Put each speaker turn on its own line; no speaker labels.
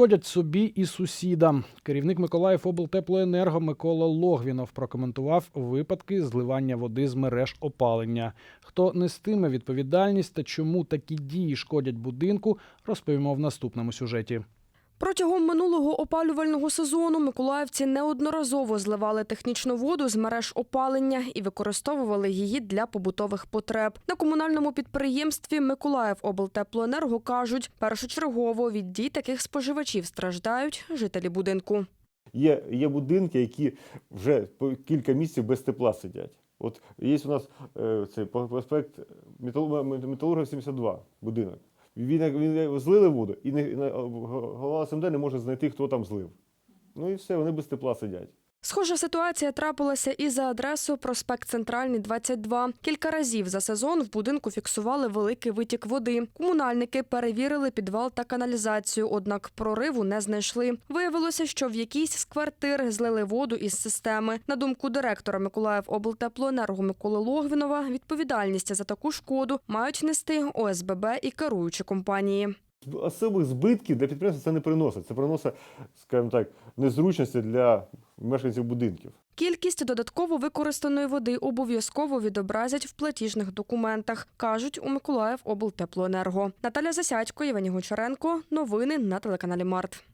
шкодять собі і сусідам. Керівник Миколаїв облтеплоенерго Микола Логвінов прокоментував випадки зливання води з мереж опалення. Хто нестиме відповідальність та чому такі дії шкодять будинку, розповімо в наступному сюжеті.
Протягом минулого опалювального сезону миколаївці неодноразово зливали технічну воду з мереж опалення і використовували її для побутових потреб. На комунальному підприємстві Миколаїв облтеплоенерго кажуть, першочергово від дій таких споживачів страждають жителі будинку.
Є, є будинки, які вже по кілька місяців без тепла сидять. От є у нас е, цей проспект Метал- Металурга 72 будинок. Він, він злили воду, і не, голова СМД не може знайти, хто там злив. Ну і все, вони без тепла сидять.
Схожа ситуація трапилася і за адресою проспект Центральний, 22. Кілька разів за сезон в будинку фіксували великий витік води. Комунальники перевірили підвал та каналізацію, однак прориву не знайшли. Виявилося, що в якійсь з квартир злили воду із системи. На думку директора Миколаїв облтеплоенерго Миколи Логвінова, відповідальність за таку шкоду мають нести ОСББ і керуючі компанії.
Особих збитків для підприємства це не приносить. Це приносить, скажімо так, незручності для мешканців будинків.
Кількість додатково використаної води обов'язково відобразять в платіжних документах, кажуть у Миколаїв облтеплоенерго. Наталя Засядько, Євгеній Гончаренко. Новини на телеканалі Март.